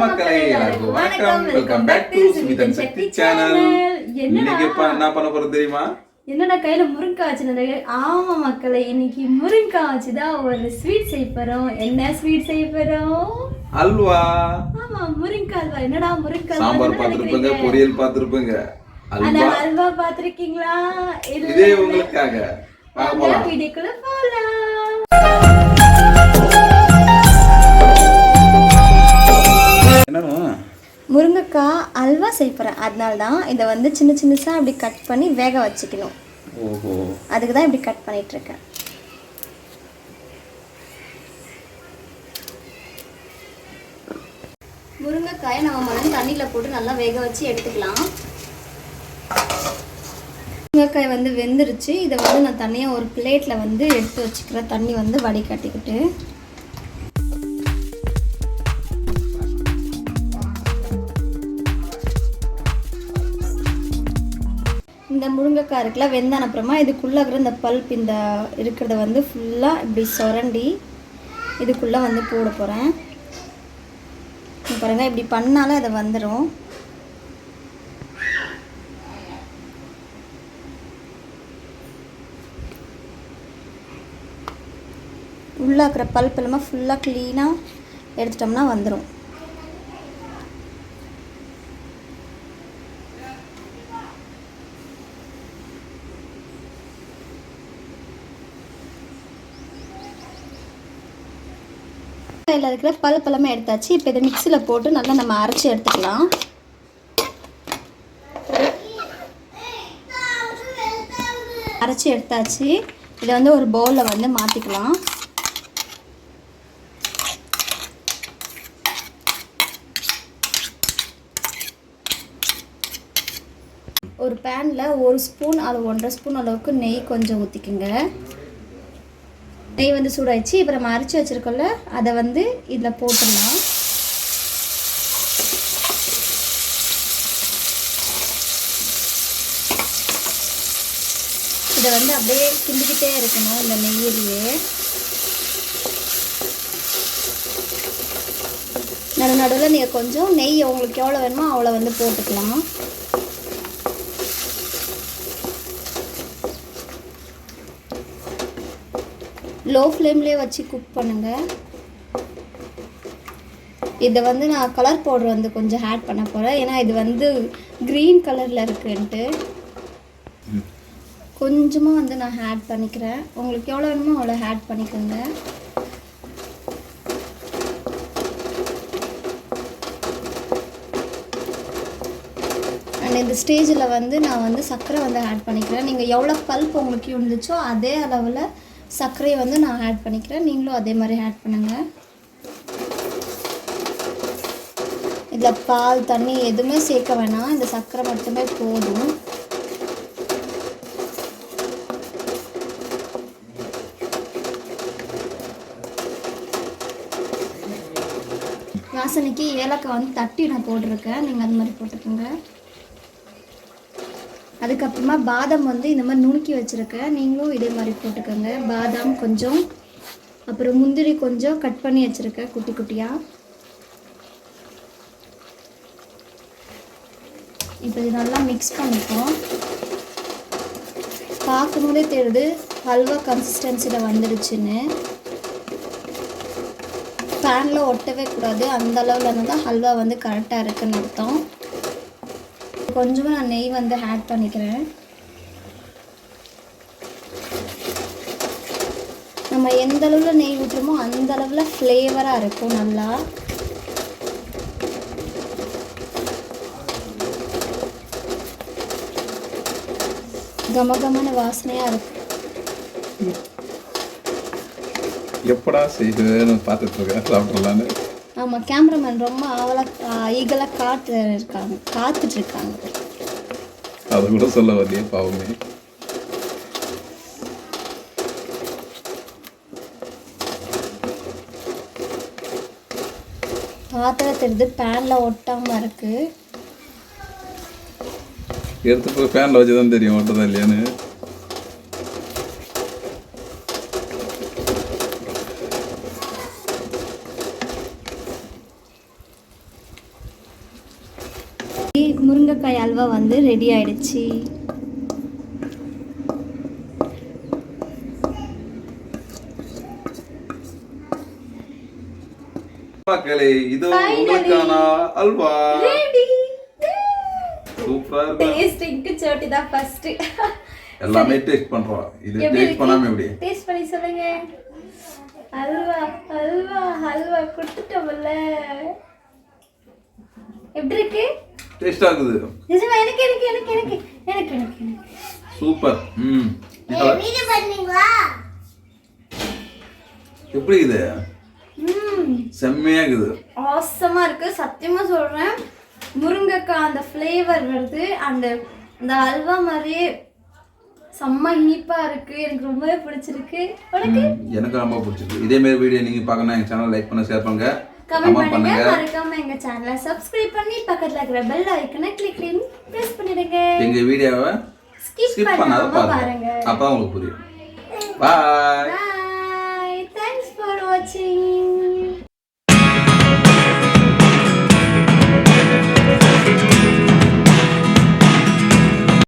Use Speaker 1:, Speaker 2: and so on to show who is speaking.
Speaker 1: மக்களே எல்லாருக்கும் வணக்கம். Welcome back to Sumithan Sakthi channel இன்னைக்கு இப்ப என்ன பண்ண போறது தெரியுமா?
Speaker 2: என்னடா கையில வச்சுருந்தாங்க ஆமா மக்களே இன்னைக்கு முருங்கக்காய் வச்சுதான் ஒரு ஸ்வீட் செய்ய போறோம். என்ன ஸ்வீட் செய்ய போறோம்?
Speaker 1: அல்வா.
Speaker 2: ஆமா முருங்கக்காய் அல்வா. என்னடா முருங்கக்காய்
Speaker 1: சாம்பார் பார்த்திருப்பீங்க பொரியல் பார்த்திருப்பீங்க.
Speaker 2: ஆனா
Speaker 1: அல்வா.
Speaker 2: அல்வா பாத்திருக்கீங்களா
Speaker 1: இதே உங்களுக்காக.
Speaker 2: வீடியோக்குள்ள போலாம். முருங்கைக்காய் அல்வா செய்ய போகிறேன் அதனால தான் இதை வந்து சின்ன சின்னசாக அப்படி கட் பண்ணி வேக வச்சுக்கணும்.
Speaker 1: ஓஹோ.
Speaker 2: அதுக்கு தான் இப்படி கட் பண்ணிட்டு இருக்கேன். முருங்கைக்காயை நம்ம முதல்ல தண்ணியில் போட்டு நல்லா வேக வச்சு எடுத்துக்கலாம். முருங்கைக்காய் வந்து வெந்துருச்சு. இதை வந்து நான் தனியாக ஒரு பிளேட்டில் வந்து எடுத்து வச்சுக்கிறேன் தண்ணி வந்து வடிகட்டிக்கிட்டு இந்த முருங்கைக்காய் இருக்குல்ல வெந்தான அப்புறமா இதுக்குள்ளே இருக்கிற இந்த பல்ப் இந்த இருக்கிறத வந்து ஃபுல்லாக இப்படி சுரண்டி இதுக்குள்ளே வந்து போட போகிறேன் பாருங்கள் இப்படி பண்ணாலே அது வந்துடும் உள்ளே இருக்கிற பல்ப் எல்லாமே ஃபுல்லாக க்ளீனாக எடுத்துட்டோம்னா வந்துடும் வெங்காயில் இருக்கிற பல்ப் எடுத்தாச்சு. இப்போ இதை மிக்சியில் போட்டு நல்லா நம்ம அரைச்சி எடுத்துக்கலாம். அரைச்சி எடுத்தாச்சு. இதை வந்து ஒரு பவுலில் வந்து மாற்றிக்கலாம் ஒரு பேனில் ஒரு ஸ்பூன் அது ஒன்றரை ஸ்பூன் அளவுக்கு நெய் கொஞ்சம் ஊற்றிக்குங்க நெய் வந்து சூடாயிடுச்சு. இப்போ நம்ம அரைச்சி வச்சுருக்கோம்ல அதை வந்து இதில் போட்டுடலாம். இதை வந்து அப்படியே கிண்டிக்கிட்டே இருக்கணும் இந்த நெய்யிலேயே. நடு நடுவில் நீங்கள் கொஞ்சம் நெய் உங்களுக்கு எவ்வளோ வேணுமோ அவ்வளோ வந்து போட்டுக்கலாம். லோ ஃப்ளேம்லேயே வச்சு குக் பண்ணுங்கள் இதை வந்து நான் கலர் பவுடர் வந்து கொஞ்சம் ஆட் பண்ண போகிறேன் ஏன்னா இது வந்து க்ரீன் கலரில் இருக்குன்ட்டு. கொஞ்சமாக வந்து நான் ஆட் பண்ணிக்கிறேன். உங்களுக்கு எவ்வளோ வேணுமோ அவ்வளோ ஆட் பண்ணிக்கோங்க. அண்ட் இந்த ஸ்டேஜில் வந்து நான் வந்து சர்க்கரை வந்து ஆட் பண்ணிக்கிறேன். நீங்கள் எவ்வளோ பல்ப் உங்களுக்கு இருந்துச்சோ அதே அளவில் சர்க்கரையை வந்து நான் ஆட் பண்ணிக்கிறேன். நீங்களும் அதே மாதிரி ஆட் பண்ணுங்கள் இதில் பால் தண்ணி எதுவுமே சேர்க்க வேணாம். இந்த சர்க்கரை மட்டுமே போதும். வாசனைக்கு ஏலக்காய் வந்து தட்டி நான் போட்டிருக்கேன். நீங்கள் அது மாதிரி போட்டுக்கோங்க. அதுக்கப்புறமா பாதாம் வந்து இந்த மாதிரி நுணுக்கி வச்சுருக்கேன் நீங்களும் இதே மாதிரி போட்டுக்கோங்க. பாதாம் கொஞ்சம் அப்புறம் முந்திரி கொஞ்சம் கட் பண்ணி வச்சுருக்கேன் குட்டி குட்டியாக இப்போ இது நல்லா மிக்ஸ் பண்ணிப்போம். பார்க்கும்போதே தெரியுது ஹல்வா கன்சிஸ்டன்சியில் வந்துடுச்சுன்னு. பேனில் ஒட்டவே கூடாது அந்த அளவில் இருந்தால் தான் ஹல்வா வந்து கரெக்டாக இருக்குன்னு அர்த்தம். கொஞ்சமாக நான் நெய் வந்து ஆட் பண்ணிக்கிறேன். நம்ம எந்த அளவில் நெய் ஊற்றுறோமோ அந்த அளவில் ஃப்ளேவராக இருக்கும் நல்லா. கமகமான வாசனையாக இருக்கும்.
Speaker 1: எப்படா செய்யுதுன்னு பார்த்துட்டு இருக்கேன். சாப்பிடலான்னு.
Speaker 2: ஆமாம் கேமராமேன் ரொம்ப ஆவலாக ஈகலாக காத்து இருக்காங்க காத்துட்டு இருக்காங்க
Speaker 1: அதை கூட சொல்ல வரலையே பாவமே.
Speaker 2: பாத்திரம் தெரியுது பேனில் ஒட்டாமல் இருக்குது
Speaker 1: எடுத்து போய் ஃபேனில் வச்சு தான் தெரியும் ஓட்டதா இல்லையான்னு.
Speaker 2: முருங்கைக்காய் அல்வா வந்து ரெடி ஆயிடுச்சு.
Speaker 1: மக்களே இது உங்களுக்கான அல்வா. சூப்பரா
Speaker 2: டேஸ்டிங்க்கு சோட்டி தான் ஃபர்ஸ்ட்
Speaker 1: எல்லாமே டேஸ்ட் பண்றோம். இது டேஸ்ட் பண்ணாம எப்படி?
Speaker 2: டேஸ்ட் பண்ணி சொல்லுங்க. அல்வா அல்வா அல்வா. கொடுத்துட்டோம்ல. எப்படி இருக்கு?
Speaker 1: டேஸ்டா இருக்குது
Speaker 2: நிஜமா எனக்கு எனக்கு எனக்கு எனக்கு எனக்கு எனக்கு
Speaker 1: சூப்பர் ம். எப்படி இது?
Speaker 2: ம்.
Speaker 1: செம்மையா இருக்குது.
Speaker 2: ஆசமா இருக்கு. சத்தியமா சொல்றேன். முருங்கைக்காய் அந்த ஃப்ளேவர் வருது. அந்த அந்த அல்வா மாதிரியே செம்ம இனிப்பா இருக்கு. எனக்கு ரொம்பவே பிடிச்சிருக்கு. உனக்கு?
Speaker 1: எனக்கு ரொம்ப பிடிச்சிருக்கு. இதே மாதிரி வீடியோ நீங்க பார்க்கணும் எங்க சேனல் லைக் பண்ண ஷேர் பண்ணுங்க.
Speaker 2: கமெண்ட் பண்ணுங்க. மறக்காம எங்க சேனலை சப்ஸ்கிரைப் பண்ணி பக்கத்துல இருக்கிற பெல் ஐக்கனை கிளிக் பண்ணி பிரஸ் பண்ணிடுங்க.
Speaker 1: எங்க வீடியோவை
Speaker 2: ஸ்கிப்
Speaker 1: பண்ணாத பாருங்க. அப்பதான் உங்களுக்கு புரியும். பாய்
Speaker 2: தேங்க்ஸ் ஃபார் வாட்சிங்